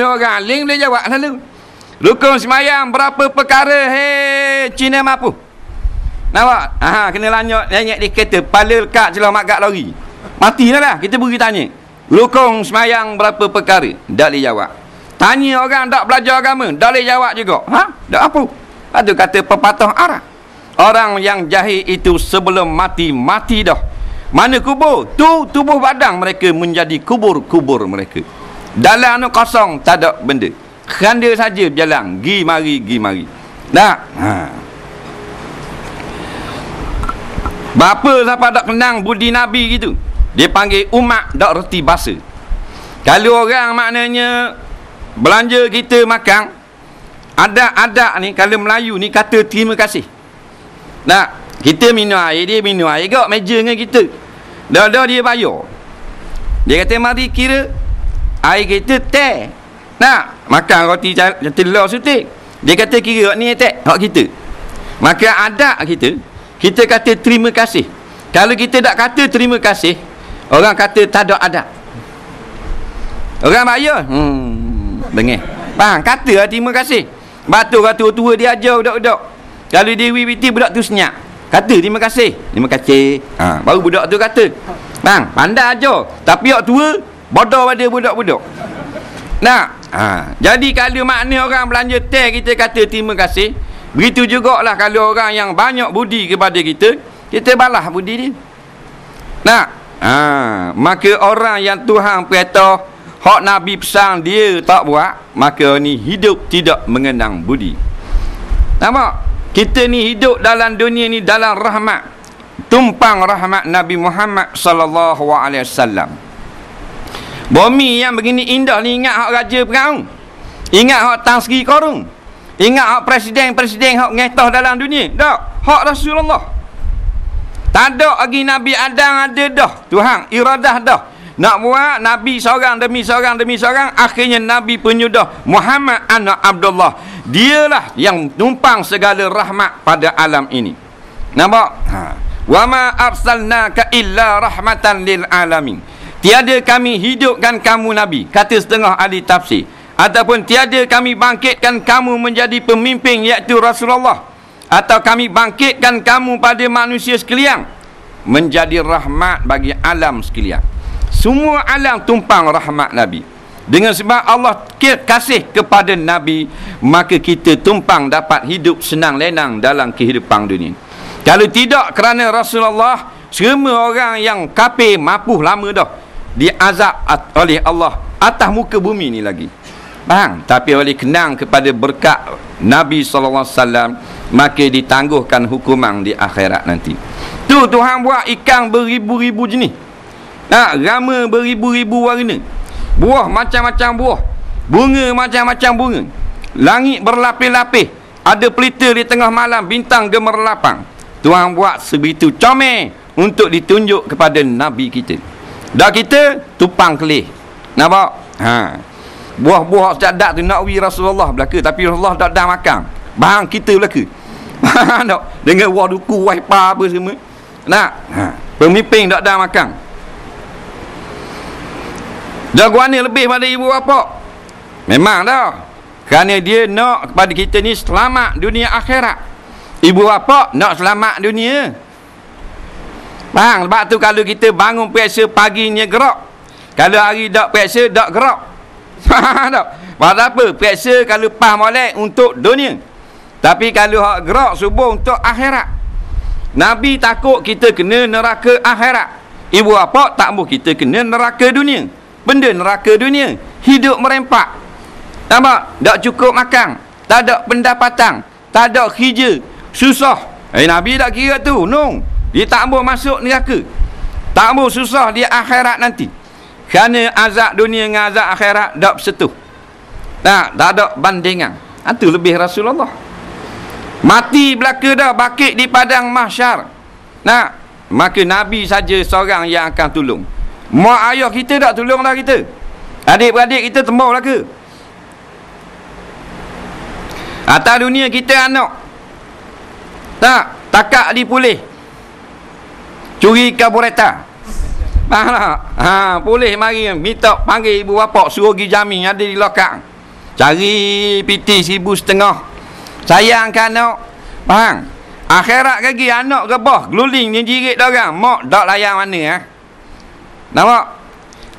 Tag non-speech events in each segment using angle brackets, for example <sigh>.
oleh orang alim boleh jawab selalu. Rukun semayang berapa perkara hei Cina mampu? Nampak? Ha, kena lanyok nyanyi di kereta pala lekat celah mak kat lori. Mati lah kita pergi tanya. Rukun semayang berapa perkara? Tak boleh jawab. Tanya orang tak belajar agama, tak boleh jawab juga. Ha? Tak apa. Ada kata pepatah Arab. Orang yang jahil itu sebelum mati, mati dah. Mana kubur? Tu tubuh badan mereka menjadi kubur-kubur mereka. Dalam anu kosong tak ada benda. Khanda saja berjalan, gi mari gi mari. Tak? Ha. Bapa siapa tak kenang budi Nabi gitu? Dia panggil umat tak reti bahasa. Kalau orang maknanya belanja kita makan, ada-ada ni kalau Melayu ni kata terima kasih. Nah, kita minum air, dia minum air gak meja dengan kita. Dah-dah dia bayar. Dia kata mari kira air kita teh. Nak makan roti telur sutik. Dia kata kira ni teh hak kita. Maka ada kita, kita kata terima kasih. Kalau kita tak kata terima kasih, orang kata tak ada adab. Orang bayar, hmm, bengih. Faham? Kata lah terima kasih. Batu kata tua dia ajar budak-budak. Kalau dia wibiti budak tu senyap. Kata terima kasih. Terima kasih. Ha, baru budak tu kata. Bang, pandai aja. Tapi yang tua, bodoh pada budak-budak. Nah, ha, jadi kalau makna orang belanja teh kita kata terima kasih. Begitu jugalah kalau orang yang banyak budi kepada kita, kita balas budi dia. Nah, ha, maka orang yang Tuhan perintah hak Nabi pesan dia tak buat, maka ni hidup tidak mengenang budi. Nampak? Kita ni hidup dalam dunia ni dalam rahmat. Tumpang rahmat Nabi Muhammad sallallahu alaihi wasallam. Bumi yang begini indah ni ingat hak raja perang. Ingat hak Tan Sri Korun. Ingat hak presiden-presiden hak ngetah dalam dunia. Tak. Hak Rasulullah. Tak ada lagi Nabi Adam ada dah. Tuhan iradah dah. Nak buat Nabi seorang demi seorang demi seorang. Akhirnya Nabi penyudah Muhammad anak Abdullah. Dialah yang numpang segala rahmat pada alam ini. Nampak? Ha. Wa ma arsalnaka illa rahmatan lil alamin. Tiada kami hidupkan kamu Nabi. Kata setengah ahli tafsir. Ataupun tiada kami bangkitkan kamu menjadi pemimpin iaitu Rasulullah. Atau kami bangkitkan kamu pada manusia sekalian. Menjadi rahmat bagi alam sekalian. Semua alam tumpang rahmat Nabi. Dengan sebab Allah kasih kepada Nabi, maka kita tumpang dapat hidup senang lenang dalam kehidupan dunia. Kalau tidak kerana Rasulullah, semua orang yang kafir mapuh lama dah diazab oleh Allah atas muka bumi ni lagi. Faham? Tapi oleh kenang kepada berkat Nabi SAW, maka ditangguhkan hukuman di akhirat nanti. Tu Tuhan buat ikan beribu-ribu jenis. Ha, rama beribu-ribu warna. Buah macam-macam buah. Bunga macam-macam bunga. Langit berlapis-lapis. Ada pelita di tengah malam bintang gemerlapang. Tuhan buat sebegitu comel untuk ditunjuk kepada Nabi kita. Dah kita tupang kelih. Nampak? Ha. Buah-buah cadat tu nak wi Rasulullah belaka tapi Rasulullah tak dah makan. Bahang kita belaka. <laughs> tak? Dengan buah duku, buah apa semua. Nak? Ha. Pemimpin tak dah makan. Jagoan ni lebih pada ibu bapa. Memang dah. Kerana dia nak kepada kita ni selamat dunia akhirat. Ibu bapa nak selamat dunia. Bang, sebab tu kalau kita bangun periksa paginya gerak. Kalau hari tak periksa, tak gerak. tak? Pada apa? Periksa kalau pas molek untuk dunia. Tapi kalau hak gerak subuh untuk akhirat. Nabi takut kita kena neraka akhirat. Ibu bapa tak mahu kita kena neraka dunia benda neraka dunia hidup merempak nampak tak cukup makan tak ada pendapatan tak ada kerja susah eh Nabi tak kira tu no dia tak mau masuk neraka tak mau susah di akhirat nanti kerana azab dunia dengan azab akhirat tak bersetuh tak, tak ada bandingan itu ha, lebih Rasulullah mati belaka dah bakit di padang mahsyar nah maka Nabi saja seorang yang akan tolong Mak ayah kita tak tolonglah kita. Adik-beradik kita lah ke? Atas dunia kita anak. Tak, takak dipulih. Curi kabureta. Faham tak? Ha, boleh mari minta panggil ibu bapa suruh pergi jamin ada di lokak. Cari piti seribu setengah. Sayangkan nak. Faham? Akhirat lagi anak gebah geluling ni jirit dah orang. Mak tak layan mana ha? Nampak?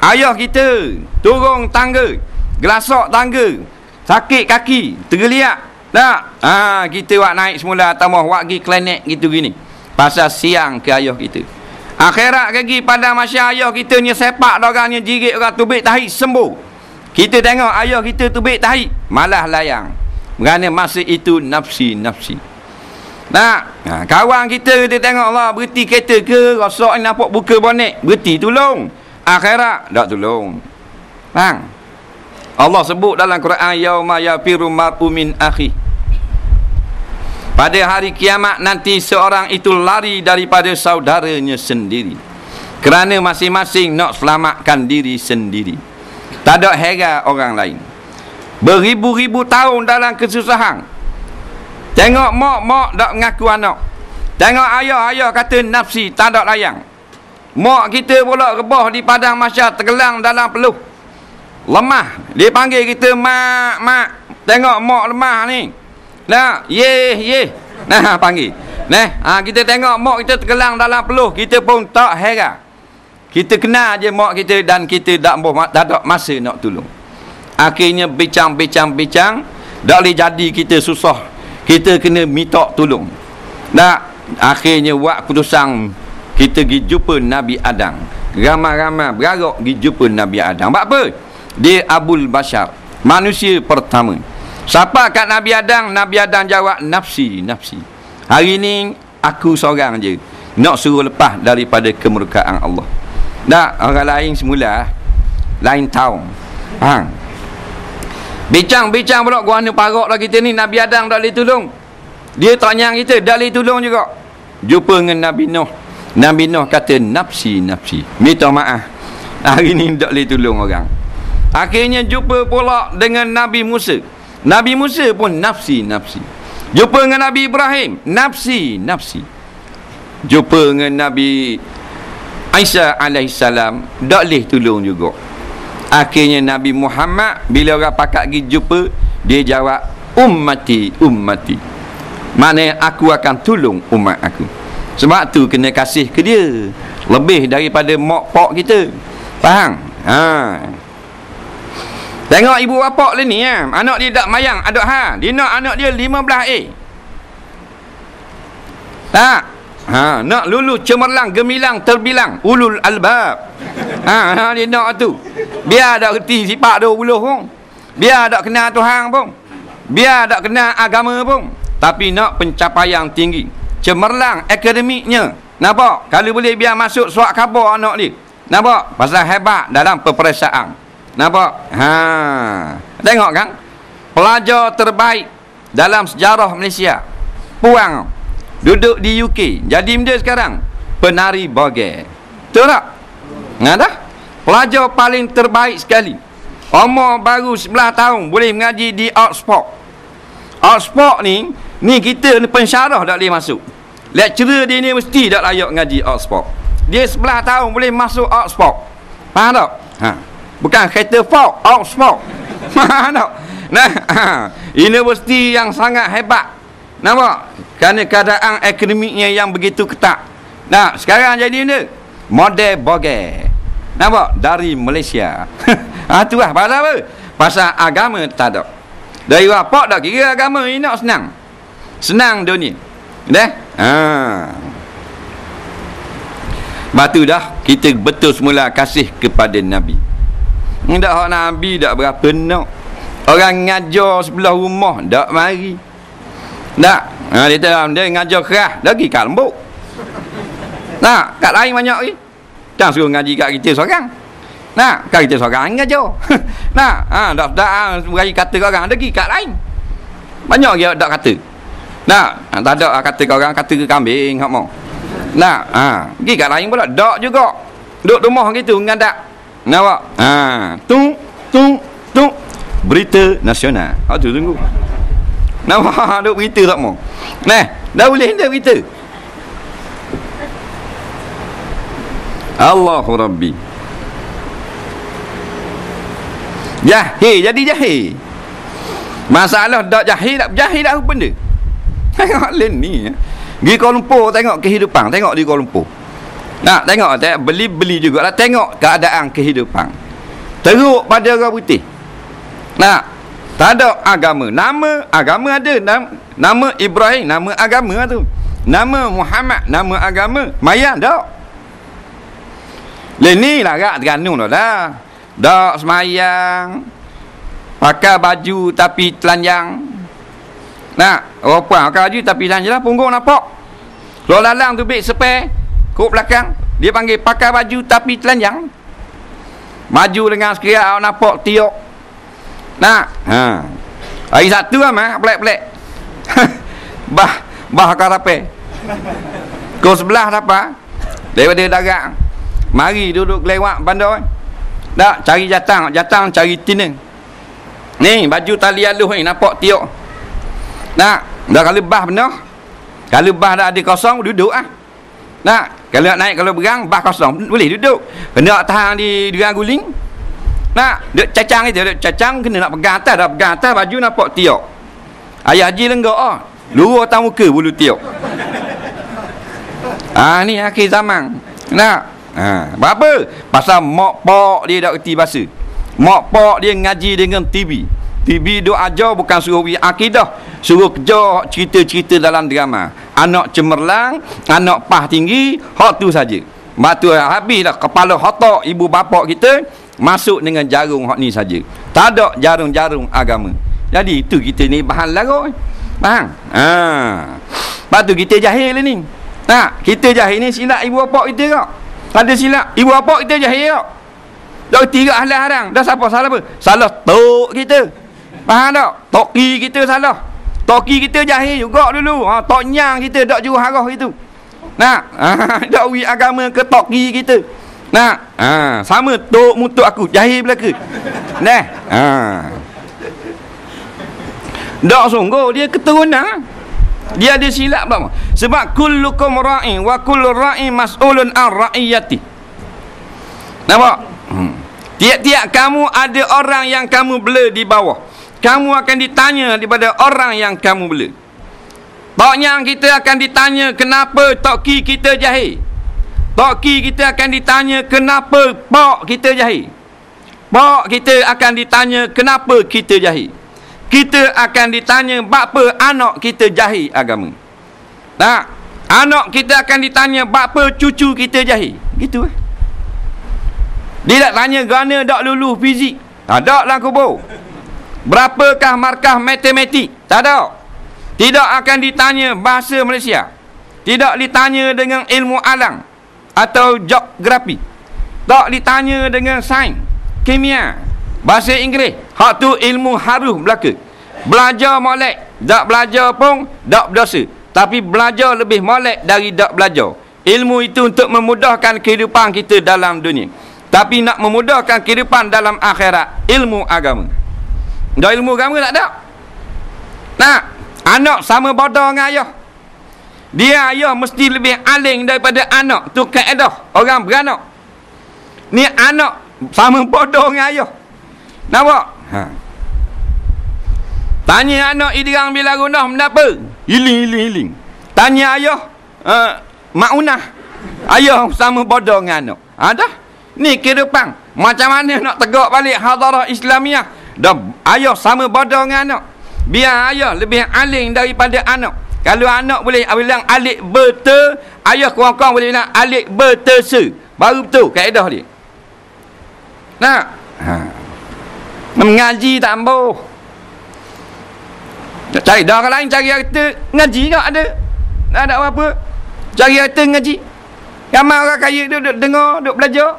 Ayah kita turun tangga, gelasak tangga, sakit kaki, tergeliat. Tak? Ha, kita buat naik semula tambah buat pergi klinik gitu gini. Pasal siang ke ayah kita. Akhirat lagi pada masa ayah kita ni sepak orang ni jirit orang tubik tahi sembuh. Kita tengok ayah kita tubik tahi malah layang. Kerana masa itu nafsi-nafsi. Nah, ha, kawan kita dia tengok Allah berhenti kereta ke rosak ni nampak buka bonek. Berhenti tolong. Akhirat tak tolong. Bang. Allah sebut dalam Quran yauma yafiru mar'u min akhi. Pada hari kiamat nanti seorang itu lari daripada saudaranya sendiri. Kerana masing-masing nak selamatkan diri sendiri. Tak ada heran orang lain. Beribu-ribu tahun dalam kesusahan. Tengok mak-mak tak mengaku anak. Tengok ayah-ayah kata nafsi tak ada layang. Mak kita pula rebah di padang masyarakat tergelang dalam peluh. Lemah. Dia panggil kita mak, mak. Tengok mak lemah ni. Nah, ye ye. Nah, <laughs> panggil. Nah, ha, kita tengok mak kita tergelang dalam peluh, kita pun tak heran. Kita kenal je mak kita dan kita tak mau tak ada masa nak tolong. Akhirnya bincang-bincang-bincang, tak boleh jadi kita susah. Kita kena minta tolong. Nah, akhirnya buat keputusan kita pergi jumpa Nabi Adam. Ramai-ramai berarok pergi jumpa Nabi Adam. Buat apa? Dia Abul Bashar. Manusia pertama. Siapa kat Nabi Adam? Nabi Adam jawab nafsi, nafsi. Hari ni aku seorang je nak suruh lepas daripada kemurkaan Allah. Tak, orang lain semula lain tahun. Faham? Bincang-bincang pula gua ni parok lah kita ni Nabi Adam tak boleh tolong. Dia tak nyang kita, tak boleh tolong juga. Jumpa dengan Nabi Nuh. Nabi Nuh kata nafsi, nafsi. Minta maaf. Hari ni tak boleh tolong orang. Akhirnya jumpa pula dengan Nabi Musa. Nabi Musa pun nafsi nafsi. Jumpa dengan Nabi Ibrahim, nafsi nafsi. Jumpa dengan Nabi Isa alaihissalam, tak boleh tolong juga. Akhirnya Nabi Muhammad bila orang pakat pergi jumpa, dia jawab ummati ummati. Mana aku akan tolong umat aku. Sebab tu kena kasih ke dia. Lebih daripada mak pak kita. Faham? Ha. Tengok ibu bapa lah ni ya. Anak dia tak mayang ada ha. Dia nak anak dia 15A. Tak. Ha, nak lulu cemerlang gemilang terbilang ulul albab. Ha, ha dia nak tu. Biar tak reti sifat 20 pun. Biar tak kenal Tuhan pun. Biar tak kenal agama pun. Tapi nak pencapaian tinggi. Cemerlang akademiknya. Nampak? Kalau boleh biar masuk suat khabar anak dia. Nampak? Pasal hebat dalam peperiksaan. Nampak? Ha. Tengok kan? Pelajar terbaik dalam sejarah Malaysia. Puang. Duduk di UK. Jadi dia sekarang penari boge. Betul tak? Ngada? Pelajar paling terbaik sekali. Umur baru 11 tahun boleh mengaji di Oxford. Oxford ni ni kita ni pensyarah tak boleh masuk. Lecturer dia ni mesti tak layak mengaji Oxford. Dia 11 tahun boleh masuk Oxford. Faham tak? Ha. Bukan kereta Ford, Oxford. Faham tak? Nah, <laughs> universiti yang sangat hebat. Nampak? Kerana keadaan akademiknya yang begitu ketat. Nah, sekarang jadi ni model boge. Nampak? Dari Malaysia. ha, <laughs> tu lah. Pasal apa? Pasal agama tak ada. Dari apa tak kira agama ini nak senang. Senang dunia. Dah? Ha. Batu dah kita betul semula kasih kepada Nabi. Tak hak Nabi tak berapa nak. Orang ngajar sebelah rumah tak mari. Tak. Ha, dia tahu dia ngajar keras lagi kat lembut. Nah, kat lain banyak lagi. Jangan suruh ngaji kat kita seorang. Nah, kat kita seorang ngajar. <laughs> nah, ha, tak ha, bagi kata kau orang lagi kat lain. Banyak dia tak kata. Nah, ha, tak ada kata kau orang kata ke kambing hak mau. Nah, ha, pergi kat lain pula dak juga. Duduk rumah gitu ngadak. Nampak? Ha, tung tung tung berita nasional. Ha tu tunggu. Nampak <laughs> duk berita tak mau. Nah, dah boleh dah berita. Allahu Rabbi Jahil jadi jahil Masalah tak jahil tak jahil tak apa benda Tengok lain ni ya. Pergi Kuala Lumpur tengok kehidupan Tengok di Kuala Lumpur Nak tengok tengok Beli-beli juga lah Tengok keadaan kehidupan. Teruk pada orang putih. Nak Tak ada agama. Nama agama ada. Nama, nama Ibrahim Nama agama tu. Nama Muhammad Nama agama. Mayan tak? Lain ni lah kat Terenung dah dah Dak semayang Pakai baju tapi telanjang. Nak Orang puan pakai baju tapi telanjang lah Punggung nampak. Kalau lalang tu beg sepeh Kuk belakang. Dia panggil pakai baju tapi telanjang. Maju dengan sekiranya awak nampak tiok. Nak? Ha. Hari satu lah mah Pelek-pelek <laughs> Bah Bah akar rapi. Kau sebelah apa Daripada dagang. Mari duduk lewat bandar. Tak cari jatang, jatang cari tina. Ni baju tali aluh ni nampak tiok. Nak, dah kalau bah benar. Kalau bah dah ada kosong duduk ah. Nak, kalau nak naik kalau berang bah kosong boleh duduk. Kena tahan di dengan guling. Nak, duk cacang itu, duk cacang kena nak pegang atas, dah pegang atas baju nampak tiok. Ayah haji lenggak ah. Luar tahu muka bulu tiok. Ah ni akhir zaman. Nak, Ha, berapa? Pasal mak pak dia dak reti bahasa. Mak pak dia ngaji dengan TV. TV duk ajar bukan suruh pergi akidah, suruh kerja cerita-cerita dalam drama. Anak cemerlang, anak pah tinggi, hak tu saja. Batu habis dah kepala hotak ibu bapa kita masuk dengan jarum hak ni saja. Tak ada jarum-jarum agama. Jadi itu kita ni bahan lagu. Faham? Ha. Lepas tu kita jahil ni. Tak, kita jahil ni silap ibu bapa kita kak. Ada silap. Ibu apa kita jahil tak? Dah tiga ahli harang. Dah siapa salah apa? Salah tok kita. Faham tak? Toki kita salah. Toki kita jahil juga dulu. Ha, tok nyang kita tak juru harah itu. Nak? Ha, <laughs> tak agama ke toki kita. Nak? Ha, sama tok mutuk aku. Jahil belaka. Nah. Ha. Tak sungguh dia keturunan. Dia ada silap apa? Sebab kullukum ra'in wa kullu ra'in mas'ulun an ra'iyati. Nampak? Hmm. Tiap-tiap kamu ada orang yang kamu bela di bawah. Kamu akan ditanya daripada orang yang kamu bela. Toknya kita akan ditanya kenapa toki kita jahil. Toki kita akan ditanya kenapa pak kita jahil. Pak kita akan ditanya kenapa kita jahil kita akan ditanya bapa anak kita jahil agama. Tak? Anak kita akan ditanya bapa cucu kita jahil. Gitu eh. Dia tak tanya kerana tak lulu fizik. Tak ada lah kubur. Berapakah markah matematik? Tak ada. Tidak akan ditanya bahasa Malaysia. Tidak ditanya dengan ilmu alam atau geografi. Tak ditanya dengan sains, kimia, Bahasa Inggeris. Hak tu ilmu harus belaka. Belajar molek. Tak belajar pun, tak berdosa. Tapi belajar lebih molek dari tak belajar. Ilmu itu untuk memudahkan kehidupan kita dalam dunia. Tapi nak memudahkan kehidupan dalam akhirat. Ilmu agama. Dah ilmu agama tak ada. Nak. Anak sama bodoh dengan ayah. Dia ayah mesti lebih aling daripada anak. Tu keedah. Orang beranak. Ni anak sama bodoh dengan ayah. Nampak? Ha. Tanya anak idirang bila gunah menapa? Hiling, hiling, hiling. Tanya ayah, uh, mak unah. Ayah sama bodoh dengan anak. Ada? Ha, Ni kehidupan. Macam mana nak tegak balik hadarah Islamiah? Dan ayah sama bodoh dengan anak. Biar ayah lebih aling daripada anak. Kalau anak boleh bilang alik betul, ayah kurang-kurang boleh bilang alik betul Baru betul kaedah dia. Nah. Ha. Mengaji tak ambuh. Cari dah orang lain cari harta ngaji tak ada. Tak ada apa-apa. Cari harta ngaji. Ramai orang kaya duk, duk dengar, duk belajar.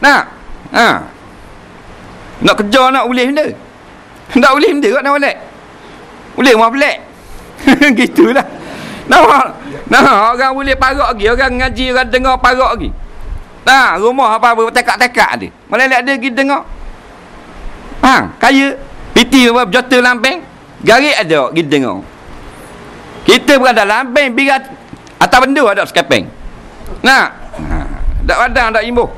Nak? Ha. Nak kerja nak boleh benda. Tak boleh benda kat <laughs> nak boleh. Mau pelik. Gitulah. Nampak? Nah, orang boleh parak lagi, orang ngaji, orang dengar parak lagi. Nah, rumah apa-apa tekak-tekak dia. Malah ada pergi dengar. Ha, kaya. Piti apa jota lamping. Garik ada kita tengok. Kita berada lamping biar atas benda ada skepeng. Nah. Ha, Tak padang tak imbuh